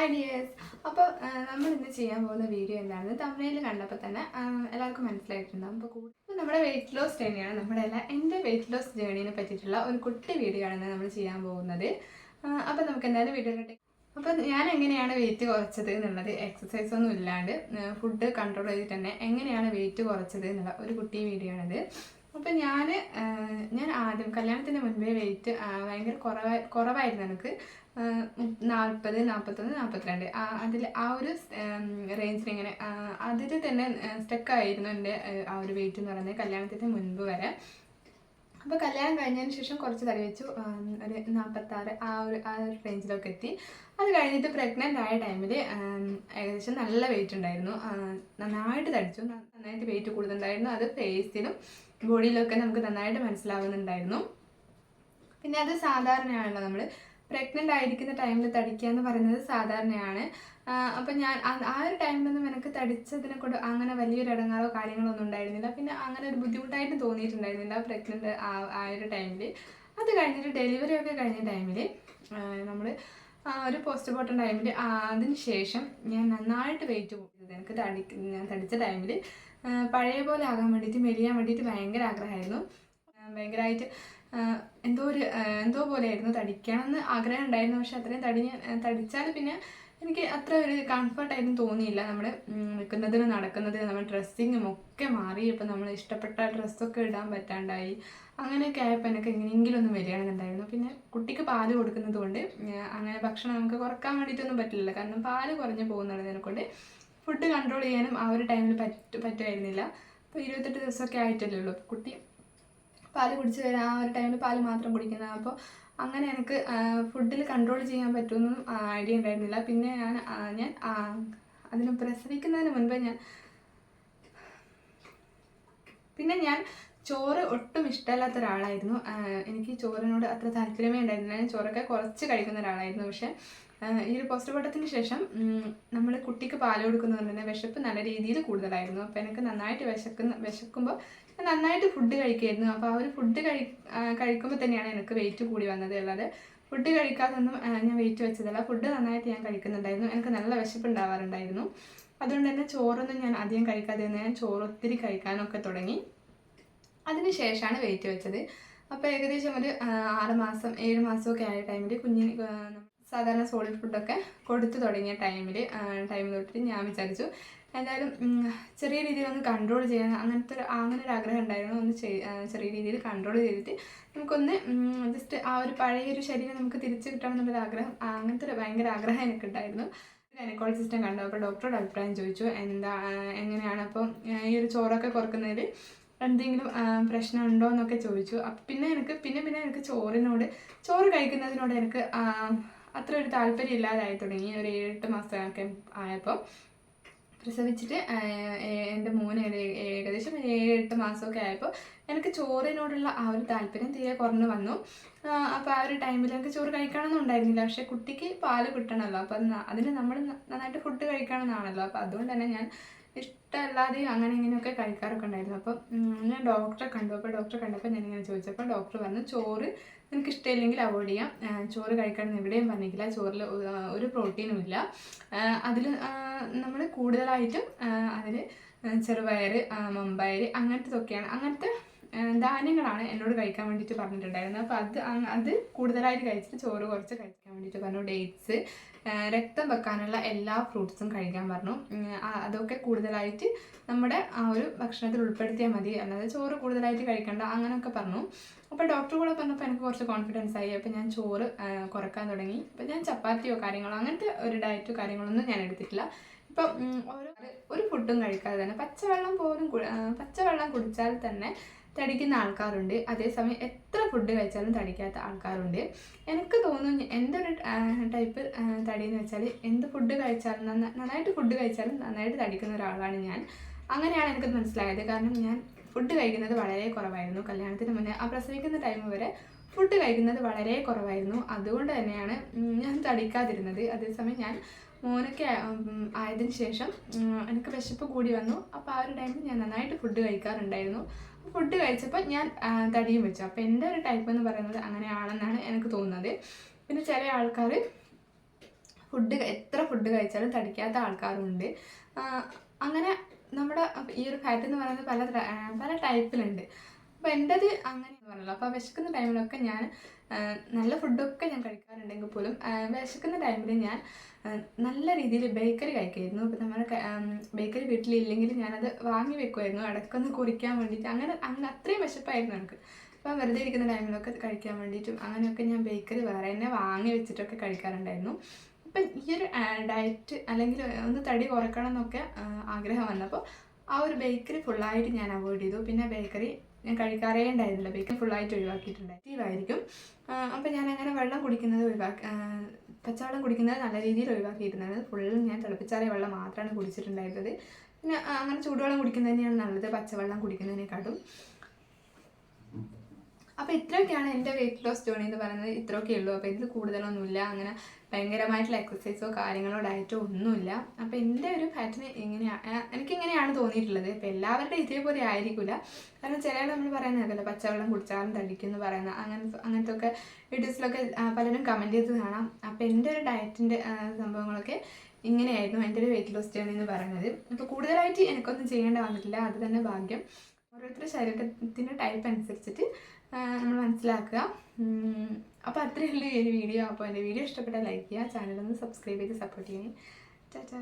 Hi dears അപ്പോൾ നമ്മൾ ഇന്ന് ചെയ്യാൻ പോകുന്ന വീഡിയോ എന്താണെന്ന് തമിഴിൽ കണ്ടപ്പോൾ തന്നെ എല്ലാവർക്കും മനസ്സിലായിട്ടുണ്ടാകും അപ്പോൾ കൂടുതൽ നമ്മുടെ വെയിറ്റ് ലോസ് ജേണിയാണ് നമ്മുടെ എല്ലാ എന്റെ വെയിറ്റ് ലോസ് ജേണീനെ പറ്റിയിട്ടുള്ള ഒരു കുട്ടി വീഡിയോ ആണ് നമ്മൾ ചെയ്യാൻ പോകുന്നത്. അപ്പോൾ നമുക്ക് എന്തായാലും വീഡിയോ അപ്പോൾ ഞാൻ എങ്ങനെയാണ് വെയിറ്റ് കുറച്ചത് എന്നുള്ളത് എക്സസൈസ് ഒന്നും ഇല്ലാണ്ട് ഫുഡ് കൺട്രോൾ ചെയ്തിട്ട് തന്നെ എങ്ങനെയാണ് വെയിറ്റ് കുറച്ചത് എന്നുള്ള ഒരു കുട്ടി വീഡിയോ ആണിത്. അപ്പം ഞാൻ ഞാൻ ആദ്യം കല്യാണത്തിന് മുൻപേ വെയിറ്റ് ഭയങ്കര കുറവാ കുറവായിരുന്നു എനിക്ക്. നാൽപ്പത് നാൽപ്പത്തൊന്ന് നാൽപ്പത്തിരണ്ട് അതിൽ ആ ഒരു റേഞ്ചിൽ ഇങ്ങനെ അതിൽ തന്നെ സ്റ്റക്കായിരുന്നു എന്റെ ആ ഒരു വെയിറ്റ് എന്ന് പറയുന്നത് കല്യാണത്തിന് മുൻപ് വരെ. അപ്പോൾ കല്യാണം കഴിഞ്ഞതിന് ശേഷം കുറച്ച് തടി വെച്ചു ഒരു നാൽപ്പത്താറ് ആ ഒരു ആ ഒരു റേഞ്ചിലൊക്കെ എത്തി. അത് കഴിഞ്ഞിട്ട് പ്രഗ്നന്റ് ആയ ടൈമിൽ ഏകദേശം നല്ല വെയിറ്റ് ഉണ്ടായിരുന്നു. നന്നായിട്ട് തടിച്ചു. നന്നായിട്ട് വെയിറ്റ് കൂടുതലുണ്ടായിരുന്നു. അത് ഫേസിലും ബോഡിയിലൊക്കെ നമുക്ക് നന്നായിട്ട് മനസ്സിലാവുന്നുണ്ടായിരുന്നു. പിന്നെ അത് സാധാരണയാണല്ലോ നമ്മൾ പ്രഗ്നന്റ് ആയിരിക്കുന്ന ടൈമിൽ തടിക്കുക എന്ന് പറയുന്നത് സാധാരണയാണ്. അപ്പം ഞാൻ ആ- ആ ഒരു ടൈമിലൊന്നും എനിക്ക് തടിച്ചതിനെ കൊണ്ട് അങ്ങനെ വലിയൊരു ഇടങ്ങാറോ കാര്യങ്ങളോ ഒന്നും ഉണ്ടായിരുന്നില്ല. പിന്നെ അങ്ങനെ ഒരു ബുദ്ധിമുട്ടായിട്ട് തോന്നിയിട്ടുണ്ടായിരുന്നില്ല പ്രഗ്നന്റ് ആ ആ ഒരു ടൈമിൽ അത് കഴിഞ്ഞിട്ട് ഡെലിവറി ഒക്കെ കഴിഞ്ഞ ടൈമിൽ നമ്മൾ ഒരു പോസ്റ്റ് മോർട്ടം ടൈമിൽ അതിന് ശേഷം ഞാൻ നന്നായിട്ട് വെയിറ്റ് കൂട്ടിയത് എനിക്ക് തടി ഞാൻ തടിച്ച ടൈമിൽ പഴയ പോലെ ആകാൻ വേണ്ടിയിട്ട് മെലിയാൻ വേണ്ടിയിട്ട് ഭയങ്കര ആഗ്രഹമായിരുന്നു. ഭയങ്കരമായിട്ട് എന്തോ ഒരു എന്തോ പോലെയായിരുന്നു തടിക്കണമെന്ന് ആഗ്രഹം ഉണ്ടായിരുന്നു. പക്ഷെ അത്രയും തടി തടിച്ചാൽ പിന്നെ എനിക്ക് അത്ര ഒരു കംഫർട്ടായിട്ടും തോന്നിയില്ല. നമ്മൾ നിൽക്കുന്നതിനും നടക്കുന്നതിനും നമ്മൾ ഡ്രസ്സിങ്ങും ഒക്കെ മാറി. ഇപ്പം നമ്മൾ ഇഷ്ടപ്പെട്ട ഡ്രസ്സൊക്കെ ഇടാൻ പറ്റാണ്ടായി. അങ്ങനെയൊക്കെ ആയപ്പോൾ എനിക്ക് എങ്ങനെയെങ്കിലും ഒന്ന് വരികയാണെന്നുണ്ടായിരുന്നു പിന്നെ കുട്ടിക്ക് പാൽ കൊടുക്കുന്നത് കൊണ്ട് അങ്ങനെ ഭക്ഷണം നമുക്ക് കുറയ്ക്കാൻ വേണ്ടിയിട്ടൊന്നും പറ്റില്ല കാരണം പാൽ കുറഞ്ഞു പോകുന്നുള്ളതിനെ കൊണ്ട് ഫുഡ് കൺട്രോൾ ചെയ്യാനും ആ ഒരു ടൈമിൽ പറ്റ പറ്റുമായിരുന്നില്ല. അപ്പോൾ ഇരുപത്തെട്ട് ദിവസമൊക്കെ ആയിട്ടല്ലേ ഉള്ളൂ. കുട്ടി പാൽ കുടിച്ച് വരാൻ ആ ഒരു ടൈമിൽ പാൽ മാത്രം കുടിക്കുന്നത് അപ്പോൾ അങ്ങനെ എനിക്ക് ഫുഡിൽ കൺട്രോൾ ചെയ്യാൻ പറ്റുമെന്നും ഐഡിയ ഉണ്ടായിരുന്നില്ല. പിന്നെ ഞാൻ ഞാൻ അതിന് പ്രസവിക്കുന്നതിന് മുൻപ് ഞാൻ പിന്നെ ഞാൻ ചോറ് ഒട്ടും ഇഷ്ടമല്ലാത്ത ഒരാളായിരുന്നു. എനിക്ക് ചോറിനോട് അത്ര താല്പര്യമേ ഉണ്ടായിരുന്നില്ല. ഞാൻ ചോറൊക്കെ കുറച്ച് കഴിക്കുന്ന ഒരാളായിരുന്നു. പക്ഷേ ഈ ഒരു പോസ്റ്റ്മോർട്ടത്തിന് ശേഷം നമ്മൾ കുട്ടിക്ക് പാൽ കൊടുക്കുന്നതുകൊണ്ട് തന്നെ വിശപ്പ് നല്ല രീതിയിൽ കൂടുതലായിരുന്നു. അപ്പോൾ എനിക്ക് നന്നായിട്ട് വിശക്കുന്ന വിശക്കുമ്പോൾ നന്നായിട്ട് ഫുഡ് കഴിക്കുമായിരുന്നു. അപ്പോൾ ആ ഒരു ഫുഡ് കഴി കഴിക്കുമ്പോൾ തന്നെയാണ് എനിക്ക് വെയിറ്റ് കൂടി വന്നത് അല്ലാതെ ഫുഡ് കഴിക്കാതൊന്നും ഞാൻ വെയിറ്റ് വെച്ചതല്ല. ഫുഡ് നന്നായിട്ട് ഞാൻ കഴിക്കുന്നുണ്ടായിരുന്നു. എനിക്ക് നല്ല വിശപ്പ് ഉണ്ടാവാറുണ്ടായിരുന്നു അതുകൊണ്ട് തന്നെ ചോറൊന്നും ഞാൻ അധികം കഴിക്കാതെ തന്നെ ഞാൻ ചോറ് ഒത്തിരി കഴിക്കാനൊക്കെ തുടങ്ങി. അതിന് ശേഷമാണ് വെയിറ്റ് വെച്ചത്. അപ്പോൾ ഏകദേശം ഒരു ആറ് മാസം ഏഴ് മാസമൊക്കെ ആയ ടൈമിൽ കുഞ്ഞിന് സാധാരണ സോളിഡ് ഫുഡൊക്കെ കൊടുത്തു തുടങ്ങിയ ടൈമിൽ ടൈം തൊട്ടിട്ട് ഞാൻ വിചാരിച്ചു എന്തായാലും ചെറിയ രീതിയിൽ ഒന്ന് കൺട്രോൾ ചെയ്യാൻ അങ്ങനത്തെ ഒരു അങ്ങനെ ഒരു ആഗ്രഹം ഉണ്ടായിരുന്നു. ഒന്ന് ചെറിയ രീതിയിൽ കൺട്രോൾ ചെയ്തിട്ട് നമുക്കൊന്ന് ജസ്റ്റ് ആ ഒരു പഴയ ഒരു ശരീരം നമുക്ക് തിരിച്ചു കിട്ടണം എന്നുള്ളൊരു ആഗ്രഹം അങ്ങനത്തെ ഒരു ഭയങ്കര ആഗ്രഹം എനിക്കുണ്ടായിരുന്നു. ഗൈനക്കോളജിസ്റ്റും കണ്ടു. അപ്പോൾ ഡോക്ടറുടെ അഭിപ്രായം ചോദിച്ചു എന്താ എങ്ങനെയാണ് അപ്പോൾ ഈ ഒരു ചോറൊക്കെ കുറക്കുന്നതിൽ എന്തെങ്കിലും പ്രശ്നം പ്രശ്നമുണ്ടോ എന്നൊക്കെ ചോദിച്ചു. അപ്പം പിന്നെ എനിക്ക് പിന്നെ പിന്നെ എനിക്ക് ചോറിനോട് ചോറ് കഴിക്കുന്നതിനോട് എനിക്ക് അത്ര ഒരു താല്പര്യം ഇല്ലാതായി തുടങ്ങി. ഒരു ഏഴെട്ട് മാസമൊക്കെ ആയപ്പോൾ പ്രസവിച്ചിട്ട് എന്റെ മോന് ഏകദേശം ഏഴ് എട്ട് മാസമൊക്കെ ആയപ്പോൾ എനിക്ക് ചോറിനോടുള്ള ആ ഒരു താല്പര്യം തീരെ കുറഞ്ഞു വന്നു. അപ്പോൾ ആ ഒരു ടൈമിൽ എനിക്ക് ചോറ് കഴിക്കണമെന്നും ഉണ്ടായിരുന്നില്ല. പക്ഷേ കുട്ടിക്ക് പാൽ കിട്ടണമല്ലോ. അപ്പോൾ അത് അതിന് നമ്മൾ നന്നായിട്ട് ഫുഡ് കഴിക്കണമെന്നാണല്ലോ. അപ്പോൾ അതുകൊണ്ട് തന്നെ ഞാൻ ഇഷ്ടമല്ലാതെ അങ്ങനെ ഇങ്ങനെയൊക്കെ കഴിക്കാറൊക്കെ ഉണ്ടായിരുന്നു. അപ്പം ഞാൻ ഡോക്ടറെ കണ്ടു. അപ്പോൾ ഡോക്ടറെ കണ്ടപ്പോൾ ഞാനിങ്ങനെ ചോദിച്ചപ്പോൾ ഡോക്ടർ പറഞ്ഞു ചോറ് നിനക്ക് ഇഷ്ടമില്ലെങ്കിൽ അവോയ്ഡ് ചെയ്യാം ചോറ് കഴിക്കണം എവിടെയും പറഞ്ഞിട്ടില്ല. ചോറിൽ ഒരു പ്രോട്ടീനും ഇല്ല. അതിൽ നമ്മൾ കൂടുതലായിട്ടും അതിൽ ചെറുപയർ മമ്പയർ അങ്ങനത്തതൊക്കെയാണ്. അങ്ങനത്തെ ധാന്യങ്ങളാണ് എന്നോട് കഴിക്കാൻ വേണ്ടിയിട്ട് പറഞ്ഞിട്ടുണ്ടായിരുന്നത്. അപ്പോൾ അത് അത് കൂടുതലായിട്ട് കഴിച്ചിട്ട് ചോറ് കുറച്ച് കഴിക്കാൻ വേണ്ടിയിട്ട് പറഞ്ഞു. ഡേറ്റ്സ് രക്തം വെക്കാനുള്ള എല്ലാ ഫ്രൂട്ട്സും കഴിക്കാൻ പറഞ്ഞു. അതൊക്കെ കൂടുതലായിട്ട് നമ്മുടെ ആ ഒരു ഭക്ഷണത്തിൽ ഉൾപ്പെടുത്തിയാൽ മതി. അല്ലാതെ ചോറ് കൂടുതലായിട്ട് കഴിക്കണ്ട അങ്ങനെയൊക്കെ പറഞ്ഞു. അപ്പോൾ ഡോക്ടർ കൂടെ പറഞ്ഞപ്പോൾ എനിക്ക് കുറച്ച് കോൺഫിഡൻസ് ആയി. അപ്പോൾ ഞാൻ ചോറ് കുറയ്ക്കാൻ തുടങ്ങി. അപ്പോൾ ഞാൻ ചപ്പാത്തിയോ കാര്യങ്ങളോ അങ്ങനത്തെ ഒരു ഡയറ്റോ കാര്യങ്ങളൊന്നും ഞാൻ എടുത്തിട്ടില്ല. ഇപ്പം ഓരോ ഒരു ഫുഡും കഴിക്കാതെ തന്നെ പച്ചവെള്ളം പോലും പച്ചവെള്ളം കുടിച്ചാൽ തന്നെ തടിക്കുന്ന ആൾക്കാരുണ്ട്. അതേസമയം എത്ര ഫുഡ് കഴിച്ചാലും തടിക്കാത്ത ആൾക്കാരുണ്ട്. എനിക്ക് തോന്നുന്നു എന്റെ ഒരു ടൈപ്പ് തടി എന്ന് വെച്ചാൽ എന്ത് ഫുഡ് കഴിച്ചാലും നന്ന- നന്നായിട്ട് ഫുഡ് കഴിച്ചാലും നന്നായിട്ട് തടിക്കുന്ന ഒരാളാണ് ഞാൻ. അങ്ങനെയാണ് എനിക്ക് മനസ്സിലായത്. കാരണം ഞാൻ ഫുഡ് കഴിക്കുന്നത് വളരെ കുറവായിരുന്നു. കല്യാണത്തിന് മുന്നേ ആ പ്രസവിക്കുന്ന ടൈം വരെ ഫുഡ് കഴിക്കുന്നത് വളരെ കുറവായിരുന്നു. അതുകൊണ്ട് തന്നെയാണ് ഞാൻ തടിക്കാതിരുന്നത്. അതേസമയം ഞാൻ മോനൊക്കെ ആയതിനു ശേഷം എനിക്ക് വിശപ്പ് കൂടി വന്നു. അപ്പോൾ ആ ഒരു ടൈമിൽ ഞാൻ നന്നായിട്ട് ഫുഡ് കഴിക്കാറുണ്ടായിരുന്നു. ഫുഡ് കഴിച്ചപ്പോൾ ഞാൻ തടിയും വെച്ചു. അപ്പോൾ എന്റെ ഒരു ടൈപ്പ് എന്ന് പറയുന്നത് അങ്ങനെയാണെന്നാണ് എനിക്ക് തോന്നുന്നത്. പിന്നെ ചില ആൾക്കാർ ഫുഡ് എത്ര ഫുഡ് കഴിച്ചാലും തടിക്കാത്ത ആൾക്കാരുണ്ട്. അങ്ങനെ നമ്മുടെ ഈ ഒരു ഫാറ്റ് എന്ന് പറയുന്നത് പല പല ടൈപ്പിലുണ്ട് അപ്പോൾ എന്റെത് അങ്ങനെ പറഞ്ഞല്ലോ. അപ്പോൾ വിശക്കുന്ന ടൈമിലൊക്കെ ഞാൻ നല്ല ഫുഡൊക്കെ ഞാൻ കഴിക്കാറുണ്ടെങ്കിൽ പോലും വിശക്കുന്ന ടൈമിൽ ഞാൻ നല്ല രീതിയിൽ ബേക്കറി കഴിക്കുമായിരുന്നു ഇപ്പോൾ നമ്മുടെ ബേക്കറി വീട്ടിലില്ലെങ്കിൽ ഞാനത് വാങ്ങി വെക്കുമായിരുന്നു ഇടയ്ക്കൊന്ന് കുറിക്കാൻ വേണ്ടിയിട്ട്. അങ്ങനെ അങ്ങനെ അത്രയും വിശപ്പായിരുന്നു എനിക്ക്. അപ്പം വെറുതെ ഇരിക്കുന്ന ടൈമിലൊക്കെ കഴിക്കാൻ വേണ്ടിയിട്ടും അങ്ങനെയൊക്കെ ഞാൻ ബേക്കറി വേറെ തന്നെ വാങ്ങി വെച്ചിട്ടൊക്കെ കഴിക്കാറുണ്ടായിരുന്നു. അപ്പം ഈ ഒരു ഡയറ്റ് അല്ലെങ്കിൽ ഒന്ന് തടി കുറക്കണം എന്നൊക്കെ ആഗ്രഹം വന്നപ്പോൾ ആ ഒരു ബേക്കറി ഫുള്ളായിട്ട് ഞാൻ അവോയ്ഡ് ചെയ്തു. പിന്നെ ബേക്കറി ഞാൻ കഴിക്കാറേ ഉണ്ടായിരുന്നില്ല. ബേക്കറി ഫുള്ളായിട്ട് ഒഴിവാക്കിയിട്ടുണ്ട്. ആക്റ്റീവായിരിക്കും അപ്പോൾ ഞാൻ അങ്ങനെ വെള്ളം കുടിക്കുന്നത് ഒഴിവാക്കി പച്ചവെള്ളം കുടിക്കുന്നത് നല്ല രീതിയിൽ ഒഴിവാക്കിയിരുന്നത് ഫുള്ളും ഞാൻ തിളപ്പിച്ചാറിയ വെള്ളം മാത്രമാണ് കുടിച്ചിട്ടുണ്ടായിരുന്നത്. പിന്നെ അങ്ങനെ ചൂടുവെള്ളം കുടിക്കുന്നത് തന്നെയാണ് നല്ലത്. പച്ചവെള്ളം കുടിക്കുന്നതിനെക്കാട്ടും. അപ്പോൾ ഇത്രയൊക്കെയാണ് എന്റെ വെയിറ്റ് ലോസ് ജേണി എന്ന് പറയുന്നത്. ഇത്രയൊക്കെ ഉള്ളൂ. അപ്പോൾ ഇതിൽ കൂടുതലൊന്നുമില്ല. അങ്ങനെ ഭയങ്കരമായിട്ടുള്ള എക്സസൈസോ കാര്യങ്ങളോ ഡയറ്റോ ഒന്നുമില്ല. അപ്പോൾ എന്റെ ഒരു പാറ്റേൺ ഇങ്ങനെയാണ് എനിക്കിങ്ങനെയാണ് തോന്നിയിട്ടുള്ളത്. ഇപ്പോൾ എല്ലാവരുടെ ഇതേപോലെ ആയിരിക്കില്ല കാരണം ചില നമ്മൾ പറയുന്നതല്ല പച്ചവെള്ളം കുടിച്ചാലും തടിക്കും എന്ന് പറയുന്ന അങ്ങനെ അങ്ങനത്തെ ഒക്കെ വീഡിയോസിലൊക്കെ പലരും കമന്റ് ചെയ്ത് കാണാം. അപ്പോൾ എന്റെ ഒരു ഡയറ്റിന്റെ സംഭവങ്ങളൊക്കെ ഇങ്ങനെയായിരുന്നു എന്റെ ഒരു വെയിറ്റ് ലോസ് ജേണി എന്ന് പറയുന്നത്. അപ്പോൾ കൂടുതലായിട്ട് എനിക്കൊന്നും ചെയ്യേണ്ട വന്നിട്ടില്ല. അത് തന്നെ ഭാഗ്യം. ഓരോരുത്തരുടെ ശരീരത്തിന്റെ ടൈപ്പ് അനുസരിച്ചിട്ട് നമ്മൾ മനസ്സിലാക്കുക. അപ്പോൾ അത്രയേ ഉള്ളൂ ഈ ഒരു വീഡിയോ അപ്പോൾ എന്റെ വീഡിയോ ഇഷ്ടപ്പെട്ടാൽ ലൈക്ക് ചെയ്യുക. ചാനലൊന്ന് സബ്സ്ക്രൈബ് ചെയ്ത് സപ്പോർട്ട് ചെയ്യണേ. ടാറ്റാ